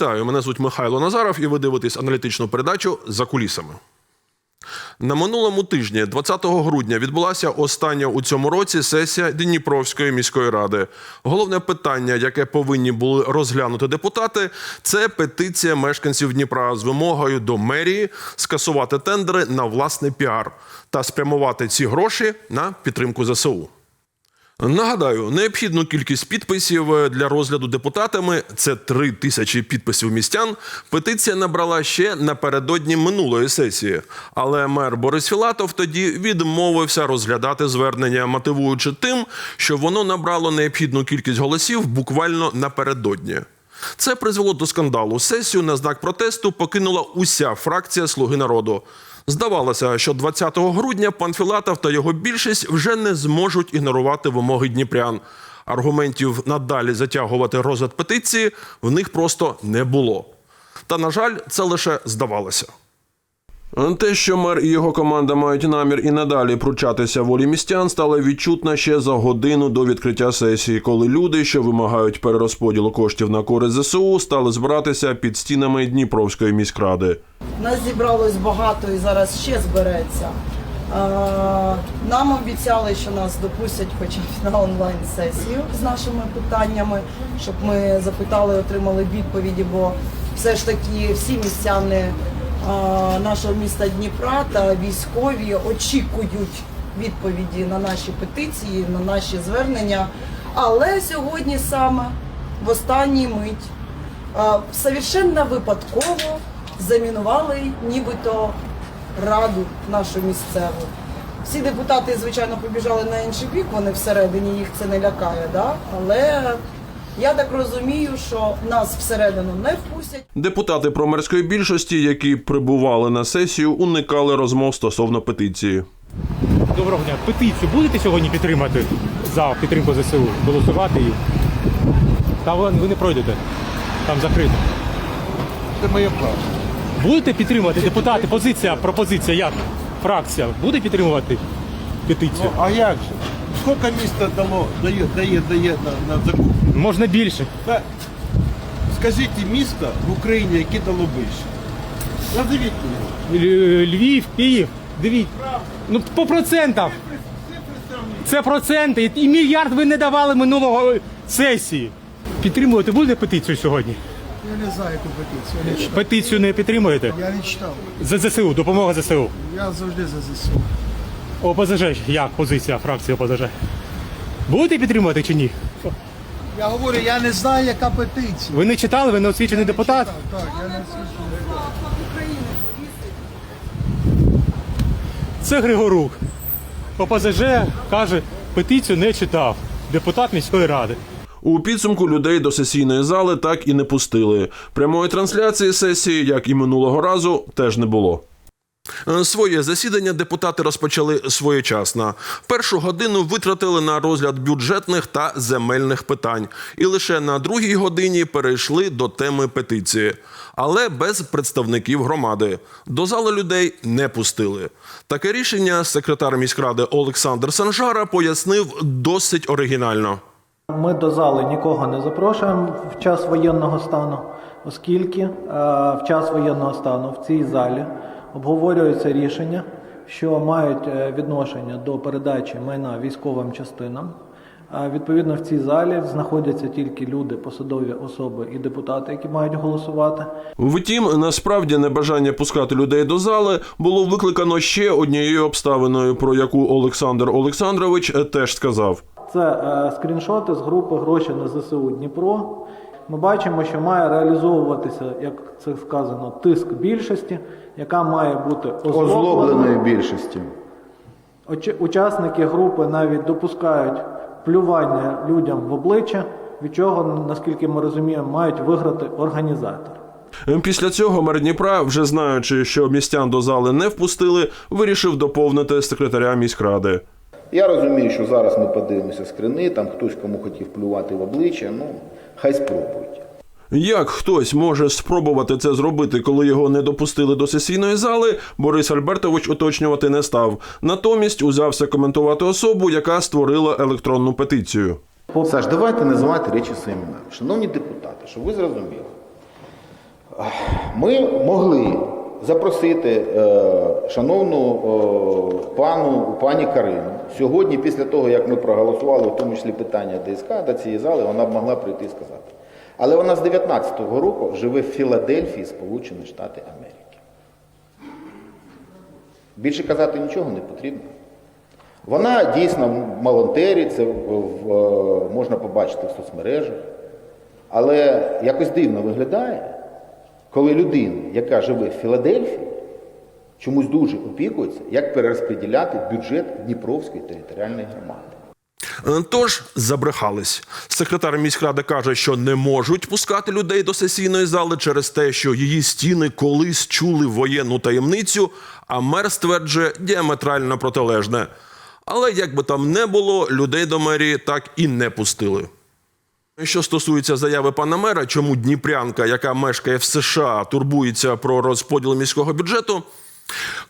Вітаю, мене звуть Михайло Назаров, і ви дивитесь аналітичну передачу за кулісами. На минулому тижні, 20 грудня, відбулася остання у цьому році сесія Дніпровської міської ради. Головне питання, яке повинні були розглянути депутати, це петиція мешканців Дніпра з вимогою до мерії скасувати тендери на власний піар та спрямувати ці гроші на підтримку ЗСУ. Нагадаю, необхідну кількість підписів е, для розгляду депутатами це три тисячі підписів містян. Петиція набрала ще напередодні минулої сесії. Але мер Борис Філатов тоді відмовився розглядати звернення, мотивуючи тим, що воно набрало необхідну кількість голосів буквально напередодні. Це призвело до скандалу. Сесію на знак протесту покинула уся фракція Слуги народу. Здавалося, що 20 грудня пан Філатов та його більшість вже не зможуть ігнорувати вимоги дніпрян. Аргументів надалі затягувати розгляд петиції в них просто не було. Та, на жаль, це лише здавалося. Те, що мер і його команда мають намір і надалі пручатися волі містян, стало відчутно ще за годину до відкриття сесії, коли люди, що вимагають перерозподілу коштів на користь ЗСУ, стали збиратися під стінами Дніпровської міськради. Нас зібралось багато і зараз ще збереться. Нам обіцяли, що нас допустять хоча б на онлайн-сесію з нашими питаннями, щоб ми запитали, отримали відповіді, бо все ж таки всі містяни нашого міста Дніпра та військові очікують відповіді на наші петиції, на наші звернення. Але сьогодні саме в останній мить совершенно випадково замінували нібито раду нашу місцеву. Всі депутати, звичайно, побіжали на інший бік, вони всередині їх це не лякає, да? але я так розумію, що нас всередину не впустять. Депутати промерської більшості, які прибували на сесію, уникали розмов стосовно петиції. Доброго дня. Петицію будете сьогодні підтримати за підтримку ЗСУ? Голосувати її? Та ви, ви не пройдете. Там закрито. Це моє право. Будете підтримувати депутати? Позиція, пропозиція як? Фракція буде підтримувати петицію? А як же? Скільки міста дало, дає, дає, дає на, на закуп? Можна більше. Та, скажіть місто в Україні, яке дало більше. Назовіть мені. Л- Львів, Київ. Дивіться. Ну по процентах. Це проценти. І мільярд ви не давали минулого сесії. Підтримувати будете петицію сьогодні? Я не знаю яку петицію. Я не читав. Петицію не підтримуєте? Я не читав. За ЗСУ, допомога ЗСУ. Я завжди за ЗСУ. ОПЗЖ, як позиція фракції ОПЗЖ? Будете підтримувати чи ні? Я говорю, я не знаю, яка петиція. Ви не читали, ви не освічений депутат? Так, так, я не слухаю. Це Григорук. ОПЗЖ каже, петицію не читав. Депутат міської ради. У підсумку людей до сесійної зали так і не пустили. Прямої трансляції сесії, як і минулого разу, теж не було. Е, Своє засідання депутати розпочали своєчасно. Першу годину витратили на розгляд бюджетних та земельних питань, і лише на другій годині перейшли до теми петиції, але без представників громади. До зали людей не пустили. Таке рішення секретар міськради Олександр Санжара пояснив досить оригінально. Ми до зали нікого не запрошуємо в час воєнного стану, оскільки е, в час воєнного стану в цій залі обговорюються рішення, що мають е, відношення до передачі майна військовим частинам. Відповідно в цій залі знаходяться тільки люди, посадові особи і депутати, які мають голосувати. Втім, насправді небажання пускати людей до зали було викликано ще однією обставиною, про яку Олександр Олександрович е, теж сказав. Це е, скріншоти з групи гроші на ЗСУ Дніпро. Ми бачимо, що має реалізовуватися, як це сказано, тиск більшості, яка має бути озлоблена. озлобленої більшості. Очі- Учасники групи навіть допускають плювання людям в обличчя, від чого, наскільки ми розуміємо, мають виграти організатори. Після цього мер Дніпра, вже знаючи, що містян до зали не впустили, вирішив доповнити секретаря міськради. Я розумію, що зараз ми подивимося скрини, там хтось кому хотів плювати в обличчя, ну хай спробують. Як хтось може спробувати це зробити, коли його не допустили до сесійної зали, Борис Альбертович уточнювати не став. Натомість узявся коментувати особу, яка створила електронну петицію. Саш, давайте називати речі своїми. Шановні депутати, щоб ви зрозуміли, Ми могли запросити е, шановну е, пану пані Карину. Сьогодні, після того, як ми проголосували, в тому числі питання ДСК до цієї зали, вона б могла прийти і сказати. Але вона з 19-го року живе в Філадельфії, Сполучені Штати Америки. Більше казати нічого не потрібно. Вона дійсно волонтерить, це можна побачити в соцмережах. Але якось дивно виглядає, коли людина, яка живе в Філадельфії, чомусь дуже опікується, як перерозподіляти бюджет Дніпровської територіальної громади. Тож забрехались. Секретар міськради каже, що не можуть пускати людей до сесійної зали через те, що її стіни колись чули воєнну таємницю, а мер стверджує діаметрально протилежне. Але як би там не було, людей до мерії так і не пустили. Що стосується заяви пана мера, чому Дніпрянка, яка мешкає в США, турбується про розподіл міського бюджету.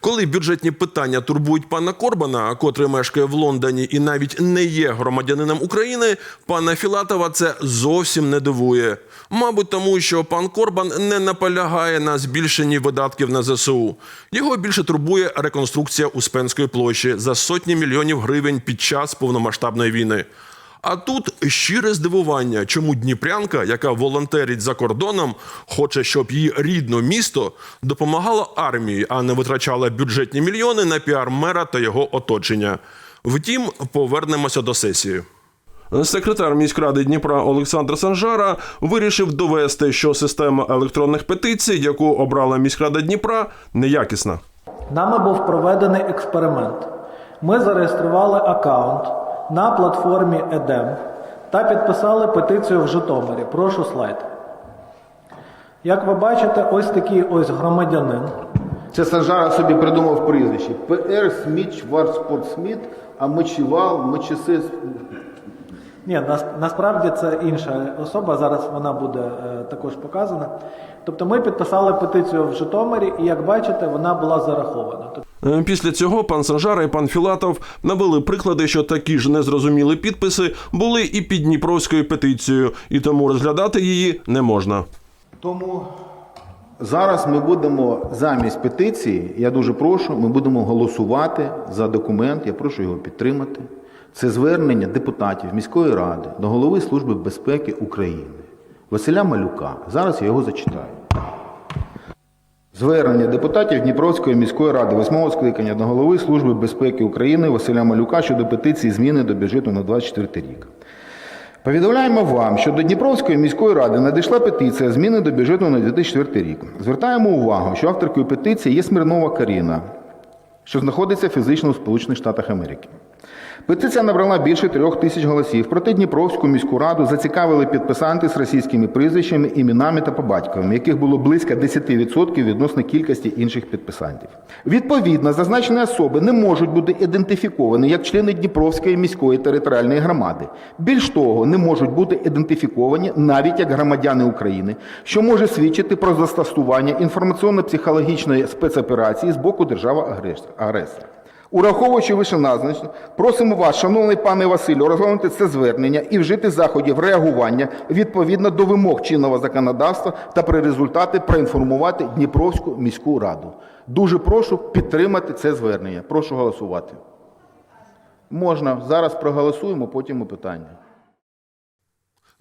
Коли бюджетні питання турбують пана Корбана, котрий мешкає в Лондоні і навіть не є громадянином України, пана Філатова це зовсім не дивує. Мабуть, тому що пан Корбан не наполягає на збільшенні видатків на ЗСУ. Його більше турбує реконструкція Успенської площі за сотні мільйонів гривень під час повномасштабної війни. А тут щире здивування, чому Дніпрянка, яка волонтерить за кордоном, хоче, щоб її рідне місто допомагало армії, а не витрачало бюджетні мільйони на піар мера та його оточення. Втім, повернемося до сесії. Секретар міськради Дніпра Олександр Санжара вирішив довести, що система електронних петицій, яку обрала міськрада Дніпра, неякісна. Нами був проведений експеримент. Ми зареєстрували аккаунт на платформі EDEM та підписали петицію в Житомирі. Прошу слайд. Як ви бачите, ось такий ось громадянин. Це Санжара собі придумав прізвище. ПР Сміч Варспорт Сміт, а Мечівал, Мечесис. Ні, нас, насправді це інша особа. Зараз вона буде е, також показана. Тобто ми підписали петицію в Житомирі, і як бачите, вона була зарахована. Е, Після цього пан Санжара і пан Філатов навели приклади, що такі ж незрозумілі підписи були і під Дніпровською петицією, і тому розглядати її не можна. Тому зараз ми будемо замість петиції, я дуже прошу, ми будемо голосувати за документ, я прошу його підтримати. Це звернення депутатів міської ради до голови Служби безпеки України Василя Малюка. Зараз я його зачитаю. Звернення депутатів Дніпровської міської ради восьмого скликання до голови Служби безпеки України Василя Малюка щодо петиції зміни до бюджету на 24 рік. Повідомляємо вам, що до Дніпровської міської ради надійшла петиція зміни до бюджету на 2004 рік. Звертаємо увагу, що авторкою петиції є Смірнова Каріна, що знаходиться фізично у Сполучених Штатах Америки. Петиція набрала більше трьох тисяч голосів. Проте Дніпровську міську раду зацікавили підписанти з російськими прізвищами, іменами та по батьковим, яких було близько 10% відносно кількості інших підписантів. Відповідно, зазначені особи не можуть бути ідентифіковані як члени Дніпровської міської територіальної громади. Більш того, не можуть бути ідентифіковані навіть як громадяни України, що може свідчити про застосування інформаційно-психологічної спецоперації з боку держави-агресора. Ураховуючи вищеназначне, просимо вас, шановний пане Василю, розглянути це звернення і вжити заходів реагування відповідно до вимог чинного законодавства та при результаті проінформувати Дніпровську міську раду. Дуже прошу підтримати це звернення. Прошу голосувати. Можна. Зараз проголосуємо, потім і питання.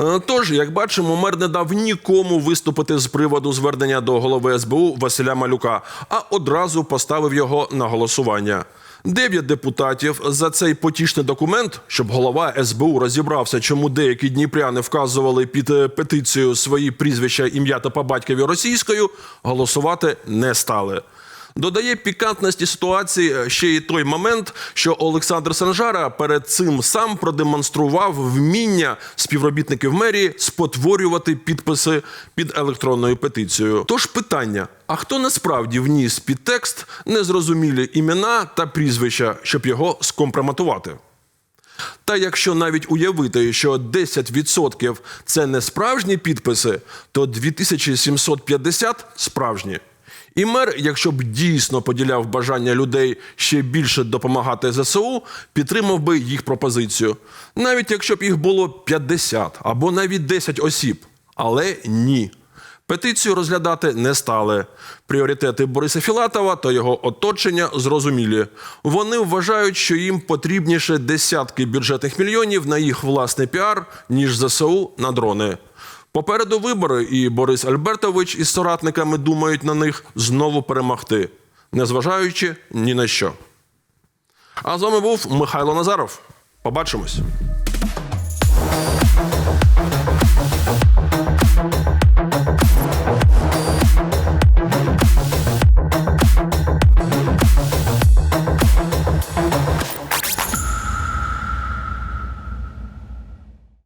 Е, Тож, як бачимо, мер не дав нікому виступити з приводу звернення до голови СБУ Василя Малюка, а одразу поставив його на голосування. Дев'ять депутатів за цей потішний документ, щоб голова СБУ розібрався, чому деякі дніпряни вказували під е, петицію свої прізвища, ім'я та по батькові російською, голосувати не стали. Додає пікантності ситуації е, ще й той момент, що Олександр Санжара перед цим сам продемонстрував вміння співробітників мерії спотворювати підписи під електронною петицією. Тож питання: а хто насправді вніс під текст незрозумілі імена та прізвища, щоб його скомпрометувати? Та якщо навіть уявити, що 10% це не справжні підписи, то 2750 справжні. І мер, якщо б дійсно поділяв бажання людей ще більше допомагати ЗСУ, підтримав би їх пропозицію, навіть якщо б їх було 50 або навіть 10 осіб. Але ні. Петицію розглядати не стали. Пріоритети Бориса Філатова та його оточення зрозумілі. Вони вважають, що їм потрібніше десятки бюджетних мільйонів на їх власний піар, ніж ЗСУ на дрони. Попереду вибори, і Борис Альбертович із соратниками думають на них знову перемогти, незважаючи ні на що. А з вами був Михайло Назаров. Побачимось.